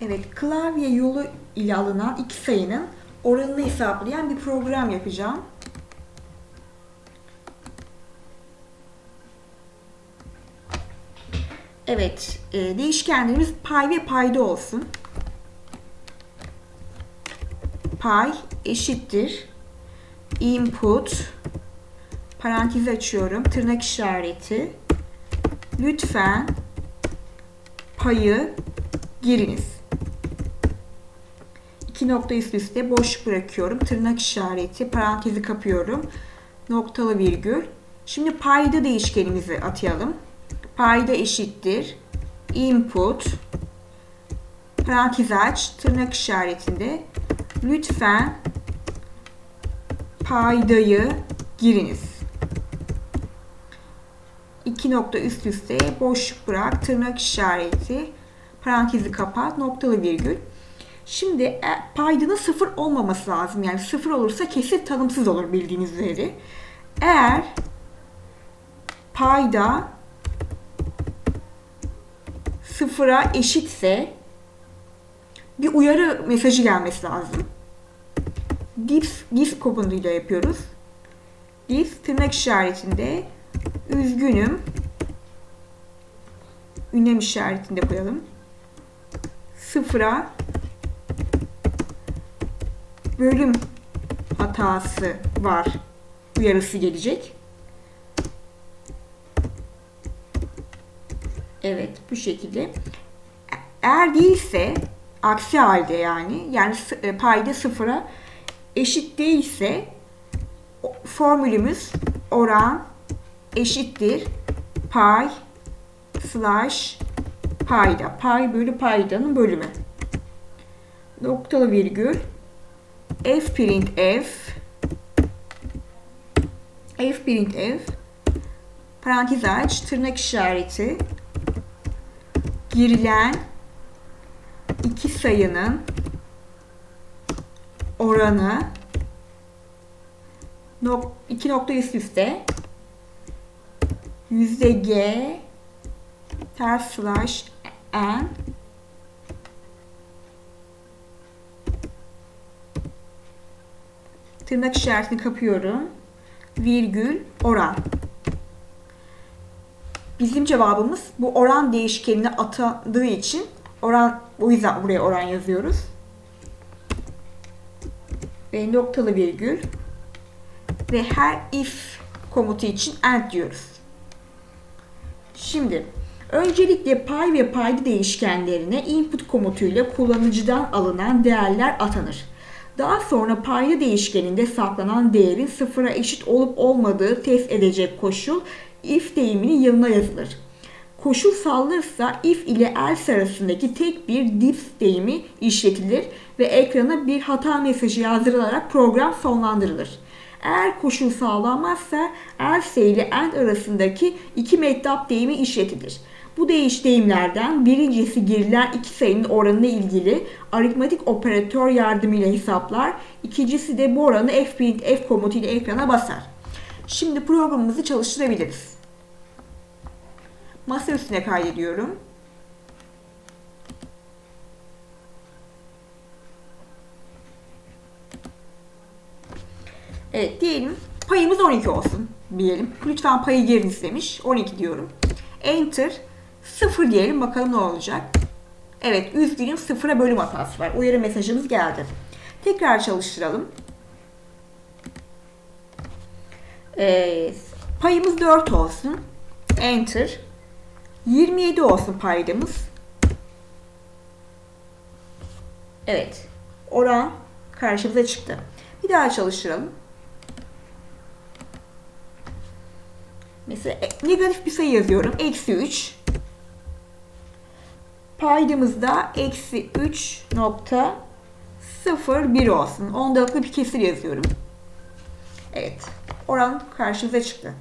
Evet, klavye yolu ile alınan iki sayının oranını hesaplayan bir program yapacağım. Evet, e, değişkenlerimiz pay ve payda olsun. Pay eşittir input parantez açıyorum tırnak işareti lütfen payı giriniz. İki nokta üst üste boş bırakıyorum. Tırnak işareti, parantezi kapıyorum. Noktalı virgül. Şimdi payda değişkenimizi atayalım. Payda eşittir. Input. Parantez aç. Tırnak işaretinde. Lütfen paydayı giriniz. İki nokta üst üste boşluk bırak. Tırnak işareti. Parantezi kapat. Noktalı virgül. Şimdi e, paydanın sıfır olmaması lazım. Yani sıfır olursa kesin tanımsız olur bildiğiniz üzere. Eğer payda sıfıra eşitse bir uyarı mesajı gelmesi lazım. Dips, dips komutuyla yapıyoruz. Dips tırnak işaretinde üzgünüm ünlem işaretinde koyalım. Sıfıra bölüm hatası var uyarısı gelecek. Evet bu şekilde. Eğer değilse aksi halde yani yani e, payda sıfıra eşit değilse formülümüz oran eşittir pay slash payda. Pay bölü paydanın bölümü. Noktalı virgül f print f f print f parantez aç tırnak işareti girilen iki sayının oranı iki nokta üst üste yüzde g ters slash n tırnak işaretini kapıyorum. Virgül oran. Bizim cevabımız bu oran değişkenine atandığı için oran o yüzden buraya oran yazıyoruz. Ve noktalı virgül ve her if komutu için end diyoruz. Şimdi öncelikle pay ve payda değişkenlerine input komutuyla kullanıcıdan alınan değerler atanır. Daha sonra payda değişkeninde saklanan değerin sıfıra eşit olup olmadığı test edecek koşul if deyiminin yanına yazılır. Koşul sağlanırsa if ile else arasındaki tek bir dips deyimi işletilir ve ekrana bir hata mesajı yazdırılarak program sonlandırılır. Eğer koşul sağlanmazsa else ile end arasındaki iki mektap deyimi işletilir. Bu değiş deyimlerden birincisi girilen iki sayının oranına ilgili aritmatik operatör yardımıyla hesaplar. İkincisi de bu oranı fprint f ile ekrana basar. Şimdi programımızı çalıştırabiliriz. Masa üstüne kaydediyorum. Evet diyelim payımız 12 olsun diyelim. Lütfen payı giriniz demiş. 12 diyorum. Enter. 0 diyelim bakalım ne olacak. Evet üzgünüm sıfıra bölüm hatası var. Uyarı mesajımız geldi. Tekrar çalıştıralım. Ee, payımız 4 olsun. Enter. 27 olsun paydamız. Evet. Oran karşımıza çıktı. Bir daha çalıştıralım. Mesela negatif bir sayı yazıyorum. Eksi 3. Paydamızda eksi 3.01 olsun. Ondalıklı bir kesir yazıyorum. Evet. Oran karşımıza çıktı.